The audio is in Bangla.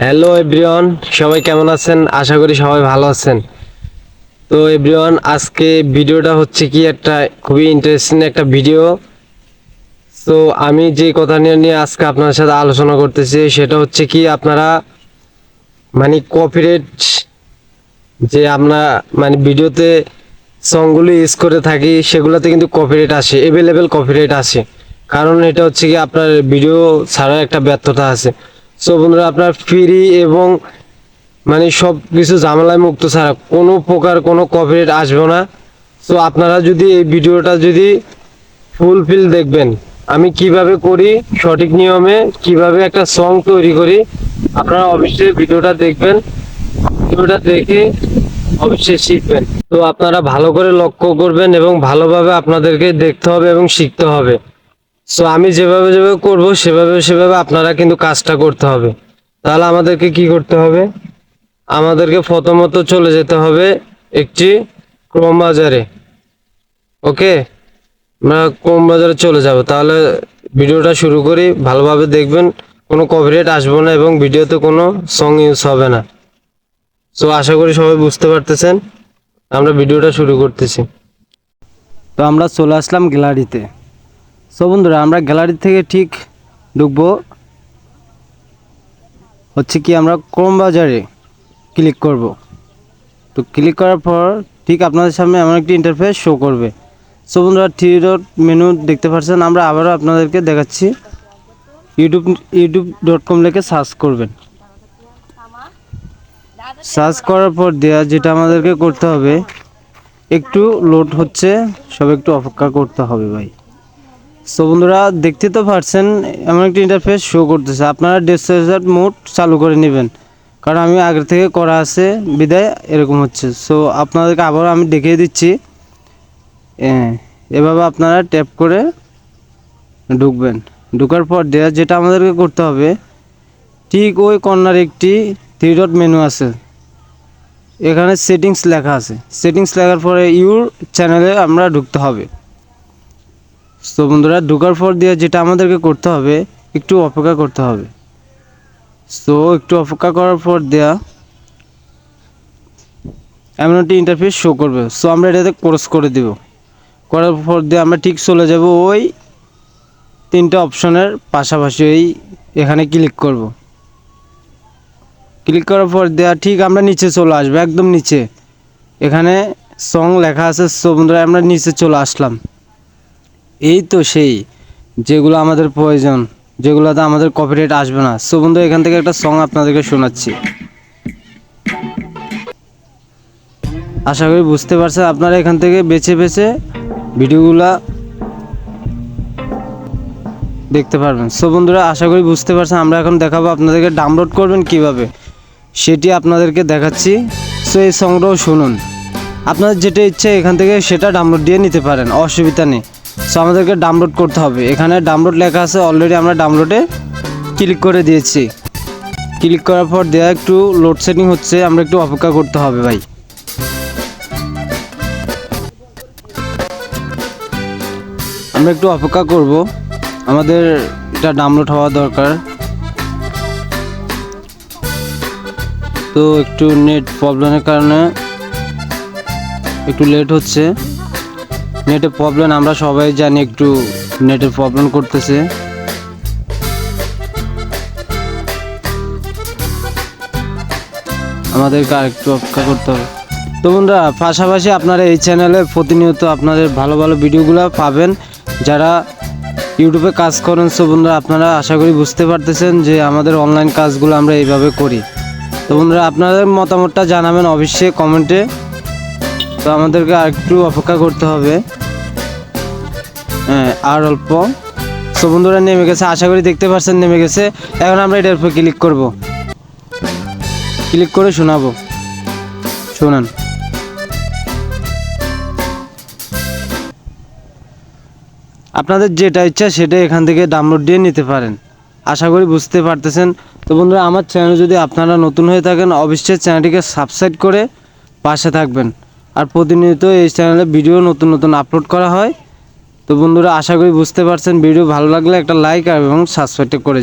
হ্যালো এভরিওয়ান সবাই কেমন আছেন? আশা করি সবাই ভালো আছেন। তো এভরিওয়ান আজকে ভিডিওটা হচ্ছে কি একটা খুবই ইন্টারেস্টিং একটা ভিডিও তো, আমি যে কথা নিয়ে নিয়ে আজকে আপনার সাথে আলোচনা করতেছি, সেটা হচ্ছে কি আপনারা মানে কপিরাইট যে আমরা মানে ভিডিওতে সংগুলো ইউজ করে থাকি, সেগুলোতে কিন্তু কপিরাইট আসে এভেলেবেল কপিরাইট আসে। কারণ এটা হচ্ছে কি আপনার ভিডিও ছাড়া একটা ব্যর্থতা আছে। সো বন্ধুরা, আপনার ফ্রি এবং মানে সব কিছু ঝামেলায় মুক্ত ছাড়া কোনো প্রকার কোনো কপিরাইট আসবে না। সো আপনারা যদি এই ভিডিওটা যদি ফুলফিল দেখবেন, আমি কীভাবে করি, সঠিক নিয়মে কীভাবে একটা সং তৈরি করি, আপনারা অবশ্যই ভিডিওটা দেখবেন। ভিডিওটা দেখে অবশ্যই শিখবেন। তো আপনারা ভালো করে লক্ষ্য করবেন এবং ভালোভাবে আপনাদেরকে দেখতে হবে এবং শিখতে হবে। সো আমি যেভাবে যেভাবে করব, সেভাবে সেভাবে আপনারা কিন্তু কাজটা করতে হবে। তাহলে আমাদেরকে কি করতে হবে? আমাদেরকে প্রথমত চলে যেতে হবে একটি ক্রোম বাজারে। ওকে? আমরা ক্রোম বাজারে চলে যাব। তাহলে ভিডিওটা শুরু করি, ভালোভাবে দেখবেন কোনো কপিরাইট আসবে না এবং ভিডিওতে কোনো সং ইউজ হবে না। সো আশা করি সবাই বুঝতে পারতেছেন। আমরা ভিডিওটা শুরু করতেছি। তো আমরা চলে আসলাম গ্যালারিতে। সো বন্ধুরা, আমরা গ্যালারি থেকে ঠিক ঢুকবো। হচ্ছে কি, আমরা ক্রোম বাজারে ক্লিক করব। তো ক্লিক করার পর ঠিক আপনাদের সামনে এমন একটি ইন্টারফেস শো করবে। সো বন্ধুরা থ্রি ডট মেনু দেখতে পাচ্ছেন, আমরা আবারও আপনাদেরকে দেখাচ্ছি। ইউটিউব ইউটিউব ডট কম লিখে সার্চ করবেন। সার্চ করার পর দেওয়া যেটা আমাদেরকে করতে হবে, একটু লোড হচ্ছে, সব একটু অপেক্ষা করতে হবে ভাই। সো বন্ধুরা, দেখতে তো পারছেন, এমন একটি ইন্টারফেস শো করতেছে। আপনারা ডেসক্রিপশন মোড চালু করে নেবেন। কারণ আমি আগে থেকে করা আছে, বিদায়, এরকম হচ্ছে। সো আপনাদেরকে আবার আমি দেখিয়ে দিচ্ছি। এভাবে আপনারা ট্যাপ করে ঢুকবেন। ঢুকার পর দেওয়া যেটা আমাদেরকে করতে হবে, ঠিক ওই কর্নার একটি থ্রি মেনু আছে। এখানে সেটিংস লেখা আছে। সেটিংস লেখার পরে ইউর চ্যানেলে আমরা ঢুকতে হবে। তো বন্ধুরা, ঢোকার পর দিয়ে যেটা আমাদেরকে করতে হবে, একটু অপেক্ষা করতে হবে। তো একটু অপেক্ষা করার পর দেয়া এমন একটি ইন্টারফেস শো করবে। সো আমরা এটাতে ক্রস করে দিব। করার পর দিয়ে আমরা ঠিক চলে যাব ওই তিনটা অপশনের পাশাপাশি ওই এখানে ক্লিক করব। ক্লিক করার পর দেয়া ঠিক আমরা নিচে চলে আসব, একদম নিচে। এখানে সং লেখা আছে, সো বন্ধুরা আমরা নিচে চলে আসলাম। এই তো সেই, যেগুলো আমাদের প্রয়োজন যেগুলোতে আমাদের কপিরাইট আসবে না। সো বন্ধু, এখান থেকে একটা সং আপনাদেরকে শোনাচ্ছি। আশা করি বুঝতে পারছেন, আপনারা এখান থেকে বেছে বেছে ভিডিওগুলা দেখতে পারবেন। সো বন্ধুরা, আশা করি বুঝতে পারছেন, আমরা এখন দেখাবো আপনাদেরকে ডাউনলোড করবেন কীভাবে। সেটি আপনাদেরকে দেখাচ্ছি। সো এই সংটাও শুনুন। আপনার যেটা ইচ্ছে এখান থেকে সেটা ডাউনলোড দিয়ে নিতে পারেন, অসুবিধা নেই। সো আমাদেরকে ডাউনলোড করতে হবে। এখানে ডাউনলোড লেখা আছে অলরেডি আমরা ডাউনলোডে ক্লিক করে দিয়েছি। ক্লিক করার পর দেওয়া একটু লোড সেটিং হচ্ছে, আমরা একটু অপেক্ষা করতে হবে ভাই। আমরা একটু অপেক্ষা করব। আমাদের এটা ডাউনলোড হওয়া দরকার। তো একটু নেট প্রবলেমের কারণে একটু লেট হচ্ছে। নেটের প্রবলেম আমরা সবাই জানি একটু নেটের প্রবলেম করতেছে। আমাদেরকে আরেকটু অপেক্ষা করতে হবে। তো বন্ধুরা, পাশাপাশি আপনারা এই চ্যানেলে প্রতিনিয়ত আপনাদের ভালো ভালো ভিডিওগুলো পাবেন। যারা ইউটিউবে কাজ করেন সো বন্ধুরা, আপনারা আশা করি বুঝতে পারতেছেন যে আমাদের অনলাইন কাজগুলো আমরা এইভাবে করি। তো বন্ধুরা, আপনাদের মতামতটা জানাবেন অবশ্যই কমেন্টে তো আমাদেরকে আরেকটু অপেক্ষা করতে হবে। হ্যাঁ আর অল্প। তো বন্ধুরা, নেমে গেছে। আশা করি দেখতে পাচ্ছেন নেমে গেছে। এখন আমরা এটার উপর ক্লিক করব। ক্লিক করে শোনাবো। শোনান। আপনাদের যেটা ইচ্ছা, সেটা এখান থেকে ডাউনলোড দিয়ে নিতে পারেন। আশা করি বুঝতে পারতেছেন। তো বন্ধুরা, আমার চ্যানেল যদি আপনারা নতুন হয়ে থাকেন, অবশ্যই চ্যানেলটিকে সাবস্ক্রাইব করে পাশে থাকবেন। আর প্রতিনিয়ত এই চ্যানেলে ভিডিও নতুন নতুন আপলোড করা হয়। তো বন্ধুরা, আশা করি বুঝতে পারছেন ভিডিও ভালো লাগলে একটা লাইক এবং সাবস্ক্রাইব করে